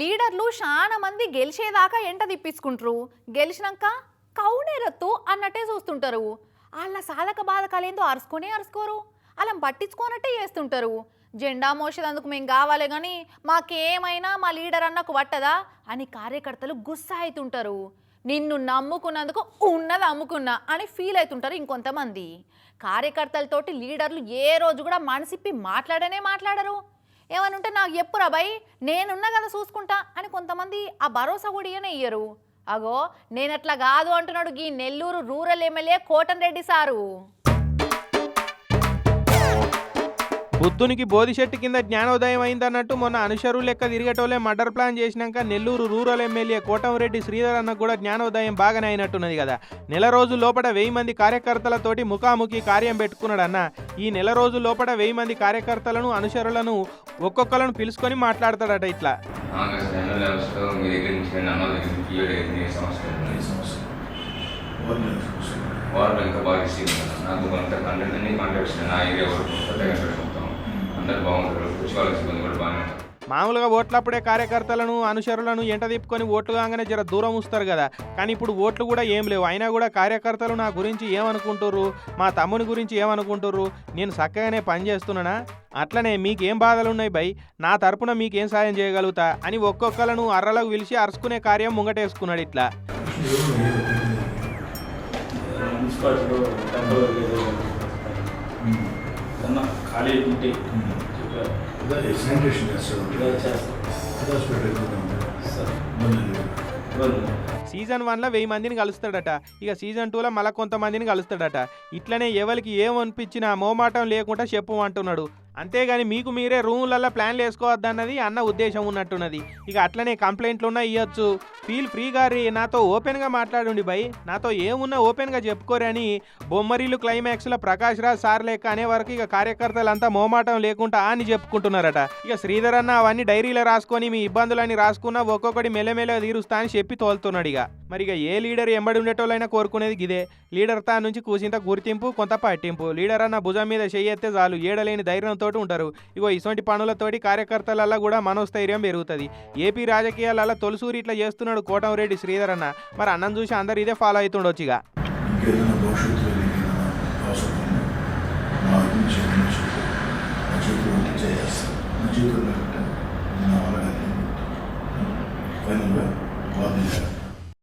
లీడర్లు చాలా మంది గెలిచేదాకా ఎంట తిప్పించుకుంటారు. గెలిచినాక కౌనేరత్తు అన్నట్టే చూస్తుంటారు. వాళ్ళ సాధక బాధకాలేందో అరుసుకొనే అరుచుకోరు అలా పట్టించుకోనట్టే చేస్తుంటారు. జెండా మోసేదందుకు మేము కావాలి కానీ మాకేమైనా మా లీడర్ అన్నకు పట్టదా అని కార్యకర్తలు గుస్సా అవుతుంటారు నిన్ను నమ్ముకున్నందుకు ఉన్నది అమ్ముకున్నా అని ఫీల్ అవుతుంటారు ఇంకొంతమంది. కార్యకర్తలతోటి లీడర్లు ఏ రోజు కూడా మనసిప్పి మాట్లాడనే మాట్లాడరు. ఏమనుంటే నాకు చెప్పురా భయ్ నేనున్నా కదా చూసుకుంటా అని కొంతమంది ఆ భరోసా కూడా ఇయ్యనే ఇయ్యరు. అగో నేనట్లా కాదు అంటున్నాడు ఈ Nellore rural MLA Kotam Reddy sir. బుద్ధునికి బోధిశెట్టి కింద జ్ఞానోదయం అయిందన్నట్టు మొన్న అనుషరు లెక్క తిరిగేటోలే మర్డర్ ప్లాన్ చేసినాక నెల్లూరు రూరల్ ఎమ్మెల్యే కోటంరెడ్డి శ్రీధర్ అన్న కూడా జ్ఞానోదయం బాగానే అయినట్టున్నది కదా. నెల రోజు లోపల వెయ్యి మంది కార్యకర్తలతోటి ముఖాముఖి కార్యం పెట్టుకున్నాడు అన్న ఈ నెల రోజు లోపల వెయ్యి మంది కార్యకర్తలను అనుచరులను ఒక్కొక్కలను పిలుచుకొని మాట్లాడతాడట ఇట్లా. ఇంకా బాగా రిసీవ్ నాకు కొంత కంటెంట్ అన్ని కాంటాక్ట్స్ నా ఏరియా వరకు మొత్తం అందరు బాగుంటారు. కూడా బాగానే మామూలుగా ఓట్లప్పుడే కార్యకర్తలను అనుచరులను ఎంట తిప్పుకొని ఓట్లు కాగానే జర దూరం ఉంచుతారు కదా. కానీ ఇప్పుడు ఓట్లు కూడా ఏం లేవు. అయినా కూడా కార్యకర్తలు నా గురించి ఏమనుకుంటుర్రు? మా తమ్ముని గురించి ఏమనుకుంటుర్రు? నేను చక్కగానే పని చేస్తున్నానా? అట్లనే మీకేం బాధలు ఉన్నాయి బై? నా తరపున మీకేం సాయం చేయగలుగుతా? అని ఒక్కొక్కలను అర్రలకు పిలిచి అరుచుకునే కార్యం ముంగటేసుకున్నాడు ఇట్లా. ఖాళీ ఉంటే శానిటేషన్ చేస్తారు సీజన్ వన్లో వెయ్యి మందిని కలుస్తాడట. ఇక సీజన్ టూలో మళ్ళీ కొంతమందిని కలుస్తాడట. ఇట్లనే ఎవరికి ఏమనిపించినా మోమాటం లేకుండా చెప్పు అంటున్నాడు అంతేగాని మీకు మీరే రూములలో ప్లాన్లు వేసుకోవద్దన్నది అన్న ఉద్దేశం ఉన్నట్టున్నది. ఇక అట్లనే కంప్లైంట్లు ఉన్నా ఇవ్వచ్చు ఫీల్ ఫ్రీ గారి నాతో ఓపెన్గా మాట్లాడండి బై. నాతో ఏమున్నా ఓపెన్గా చెప్పుకోరని బొమ్మరీలు క్లైమాక్స్లో ప్రకాష్ రాజ్ సార్ లేక అనే వరకు ఇక కార్యకర్తలంతా మోమాటం లేకుండా అని చెప్పుకుంటున్నారట. ఇక శ్రీధర్ అన్న అవన్నీ డైరీలో రాసుకొని మీ ఇబ్బందులని రాసుకున్నా ఒక్కొక్కటి మెల్లమెల్ల తీరుస్తా అని చెప్పి తోలుతున్నాడు ఇక. మరి ఇక ఏ లీడర్ ఎంబడి ఉండేటోళ్ళైనా కోరుకునేది ఇదే లీడర్ తా నుంచి కూసింత గుర్తింపు కొంత పట్టింపు. లీడర్ అన్న భుజం మీద చెయ్యెత్తే చాలు. ఏడలేని ధైర్యంతో ఉంటారు. ఇగో ఇటువంటి పనులతోటి కార్యకర్తలల్లో కూడా మనోస్థైర్యం పెరుగుతుంది. ఏపీ రాజకీయాలలో తొలిసూరి ఇట్లా చేస్తున్నాడు కోటంరెడ్డి శ్రీధర్ అన్న. మరి అన్నం చూసి అందరు ఇదే ఫాలో అవుతుండొచ్చు ఇక నా